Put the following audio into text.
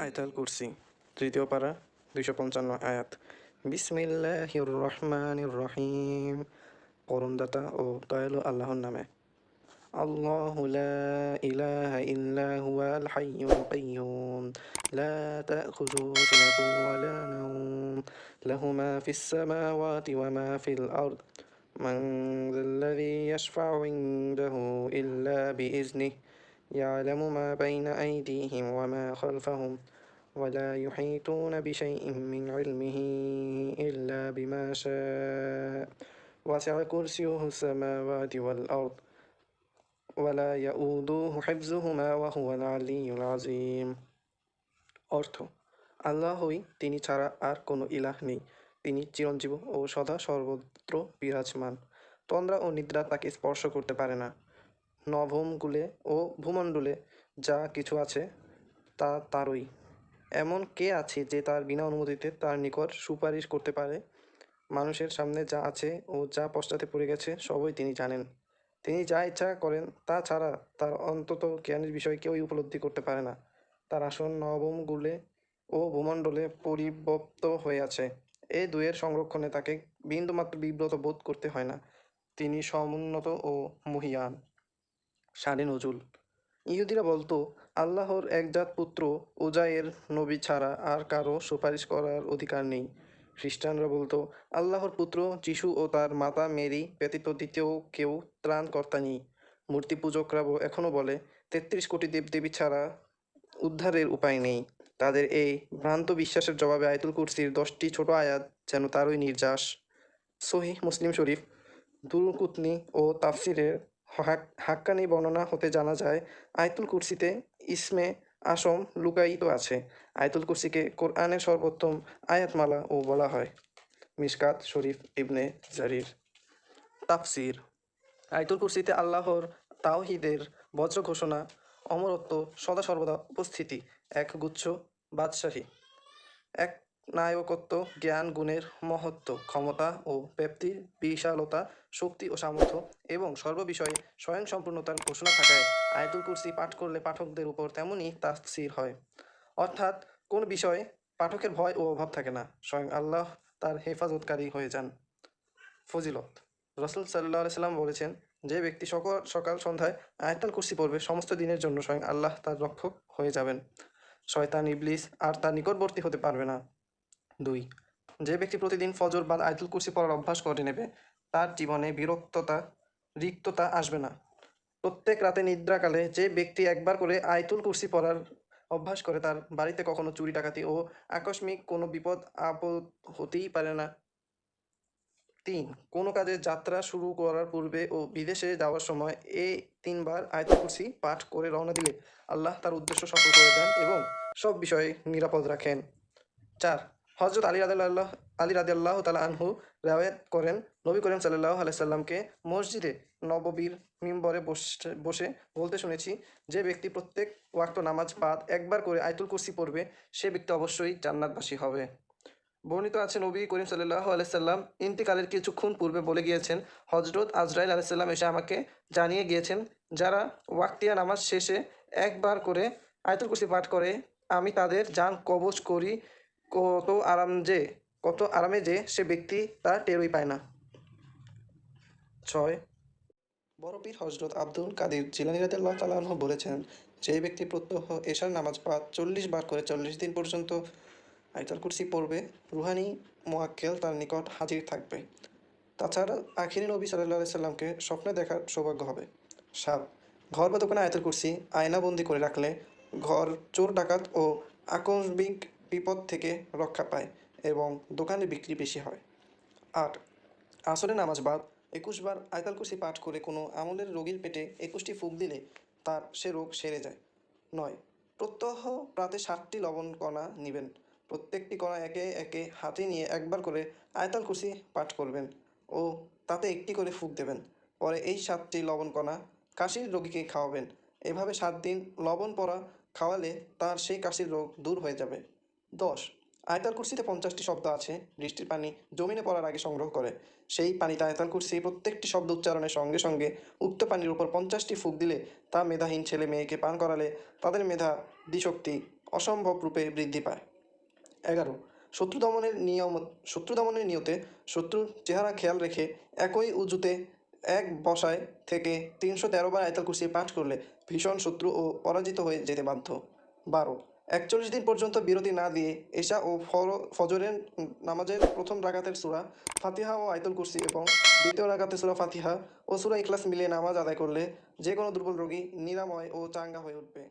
আয়তাল কুরসি তৃতীয় পারা দুইশো পঞ্চান্ন আয়াত বিসমিল্লাহির রহমানির রহিম করুণদাতা ও দয়ালু আল্লাহর নামে আল্লাহু লা ইলাহা ইল্লা হুয়াল হাইয়ুল কাইয়্যুম লা তাখুযুহু সিনাতুন ওয়া লা নাওম লাহু মা ফিস সামাওয়াতি ওয়া মা ফিল আরদ من ذا الذي يشفع عنده إلا بإذنه يعلم ما بين أيديهم وما خلفهم ولا يحيطون بشيء من علمه إلا بما شاء وسع كرسيه السماوات والأرض ولا يؤوده حفظهما وهو العلي العظيم অর্থ আল্লাহই তিনি ছাড়া আর কোনো ইলাহ নেই তিনি চিরঞ্জীব ও সদা সর্বত্র বিরাজমান তন্দ্রা ও নিদ্রা তাকে স্পর্শ করতে পারে না নভমগুলে ও ভূমণ্ডলে যা কিছু আছে তা তারই। এমন কে আছে যে তার বিনা অনুমতিতে তার নিকট সুপারিশ করতে পারে? মানুষের সামনে যা আছে ও যা পশ্চাতে পড়ে গেছে সবই তিনি জানেন। তিনি যা ইচ্ছা করেন তা ছাড়া তার অন্তত জ্ঞানের বিষয় কেউই উপলব্ধি করতে পারে না। তার আসন নবমগুলে ও ভূমণ্ডলে পরিবপ্ত হয়ে আছে। এই দুয়ের সংরক্ষণে তাকে বিন্দুমাত্র বিব্রত বোধ করতে হয় না। তিনি সমুন্নত ও মহিয়ান। সারে নজুল ইহুদিরা বলতো, আল্লাহর একজাত পুত্র উজায়ের নবী ছাড়া আর কারও সুপারিশ করার অধিকার নেই। খ্রিস্টানরা বলতো, আল্লাহর পুত্র যিশু ও তার মাতা মেরি ব্যতীত দ্বিতীয় কেউ ত্রাণকর্তা নেই। মূর্তি পূজকরা এখনও বলে, তেত্রিশ কোটি দেবদেবী ছাড়া উদ্ধারের উপায় নেই। তাদের এই ভ্রান্ত বিশ্বাসের জবাবে আয়তুল কুরসির দশটি ছোট আয়াত যেন তারই নির্যাস। সহি মুসলিম শরীফ দুরকুতনি ও তাফসিরের হাক্কানি বর্ণনা হতে জানা যায়, আয়তুল কুরসিতে ইসমে আসম লুকায়িত আছে। আয়তুল কুরসিকে কোরআনের সর্বোত্তম আয়াতমালা ও বলা হয়। মিশকাত শরীফ ইবনে জারির। তাফসির। আয়তুল কুরসিতে আল্লাহর তাওহিদের বজ্র ঘোষণা, অমরত্ব সদা সর্বদা উপস্থিতি এক গুচ্ছ বাদশাহী। এক নায়কত্ব, জ্ঞান, গুণের মহত্ব, ক্ষমতা ও ব্যক্তির বিশালতা, শক্তি ও সামর্থ্য এবং সর্ববিষয়ে স্বয়ং সম্পূর্ণতার ঘোষণা থাকায় আয়াতুল কুরসি পাঠ করলে পাঠকদের উপর তেমনই তাফসির হয়। অর্থাৎ কোন বিষয়ে পাঠকের ভয় ও অভাব থাকে না, স্বয়ং আল্লাহ তার হেফাজতকারী হয়ে যান। ফজিলত, রসুল সাল্লাহ সাল্লাম বলেছেন, যে ব্যক্তি সকাল সকাল সন্ধ্যায় আয়তাল কুরসি পড়বে, সমস্ত দিনের জন্য স্বয়ং আল্লাহ তার রক্ষক হয়ে যাবেন। শয়তান, ইবলিস আর তার নিকটবর্তী হতে পারবে না। দুই, যে ব্যক্তি প্রতিদিন ফজর বা আয়তুল কুরসি পড়ার অভ্যাস করে নেবে, তার জীবনে বিরক্ততা, রিক্ততা আসবে না। প্রত্যেক রাতে নিদ্রাকালে যে ব্যক্তি একবার করে আয়তুল কুরসি পড়ার অভ্যাস করে, তার বাড়িতে কখনো চুরি, ডাকাতি ও আকস্মিক কোনো বিপদ আপদ হতেই পারে না। তিন, কোনো কাজে যাত্রা শুরু করার পূর্বে ও বিদেশে যাওয়ার সময় এই তিনবার আয়তুল কুরসি পাঠ করে রওনা দিলে আল্লাহ তার উদ্দেশ্য সফল করে দেন এবং সব বিষয়ে নিরাপদ রাখেন। চার হজরত আলী রাদিল্লাহ আলী রাদি আল্লাহ তালা আনহু রেওয়ায়ত করেন। নবী করিম সাল্লাহ আলাইসাল্লামকে মসজিদে, নববীর মিম্বরে বসে বসে বলতে শুনেছি, যে ব্যক্তি প্রত্যেক ওয়াক্ত নামাজ বাদ একবার করে আয়তুল কুরসি পড়বে, সে ব্যক্তি অবশ্যই জান্নাতবাসী হবে। বর্ণিত আছে, নবী করিম সাল্লাহ আলাইসাল্লাম ইন্তিকালের কিছুক্ষণ পূর্বে বলে গিয়েছেন হজরত আজরাইল আলাইসাল্লাম এসে আমাকে জানিয়ে গিয়েছেন, যারা ওয়াক্তিয়া নামাজ শেষে একবার করে আয়তুল কুরসি পাঠ করে, আমি তাদের যান কবচ করি কত আরাম যে, কত আরামে যে সে ব্যক্তি তা টেরই পায় না। ছয়, বড় পীর হজরত আব্দুল কাদির জিলানি রাদিয়াল্লাহু তাআলা আনহু বলেছেন যে ব্যক্তি প্রত্যহ এশার নামাজ পাঠ চল্লিশ বার করে চল্লিশ দিন পর্যন্ত আয়তাল কুরসি পড়বে, রুহানি মোয়াক্কেল তার নিকট হাজির থাকবে। তাছাড়া আখিরি নবী সাল্লাহ সাল্লামকে স্বপ্নে দেখার সৌভাগ্য হবে। সাত, ঘর বা দোকানে আয়তাল কুরসি আয়নাবন্দি করে রাখলে ঘর, চোর, ডাকাত ও আকস্মিক বিপদ থেকে রক্ষা পায় এবং দোকানে বিক্রি বেশি হয়। আট, আসরে নামাজ বাদ। একুশ বার আয়তাল কুরসি পাঠ করে কোনো আমলের রোগীর পেটে একুশটি ফুক দিলে তার সে রোগ সেরে যায়। নয়, প্রত্যহ প্রাতে ষাটটি লবণ কণা নেবেন। প্রত্যেকটি কণা একে একে হাতে নিয়ে একবার করে আয়তাল কুরসি পাঠ করবেন ও তাতে একটি করে ফুক দেবেন। পরে এই সাতটি লবণ কণা কাশির রোগীকে খাওয়াবেন। এভাবে সাত দিন লবণ পরা খাওয়ালে তার সেই কাশির রোগ দূর হয়ে যাবে। দশ। আয়তাল কুরসিতে পঞ্চাশটি শব্দ আছে। বৃষ্টির পানি জমিনে পড়ার আগে সংগ্রহ করে। সেই পানিতে আয়তাল কুরসি প্রত্যেকটি শব্দ উচ্চারণের সঙ্গে সঙ্গে উক্ত পানির উপর পঞ্চাশটি ফুক দিলে তা মেধাহীন ছেলে মেয়েকে পান করালে তাদের মেধা, দিশক্তি অসম্ভব রূপে বৃদ্ধি পায়। এগারো। শত্রু দমনের নিয়ম, শত্রু দমনের নিয়তে শত্রুর চেহারা খেয়াল রেখে একই উজুতে এক বসায় থেকে তিনশো তেরো বার আয়তাল কুরসি পাঠ করলে ভীষণ শত্রু ও পরাজিত হয়ে যেতে বাধ্য। বারো। একচল্লিশ দিন পর্যন্ত বিরতি না দিয়ে এশা ও ফজরের নামাজের প্রথম রাকাতের সুরা ফাতিহা ও আয়তুল কুরসি এবং দ্বিতীয় রাকাতে সুরা ফাতিহা ও সুরা ইখলাস মিলিয়ে নামাজ আদায় করলে যে কোনো দুর্বল রোগী নিরাময় ও চাঙ্গা হয়ে উঠবে।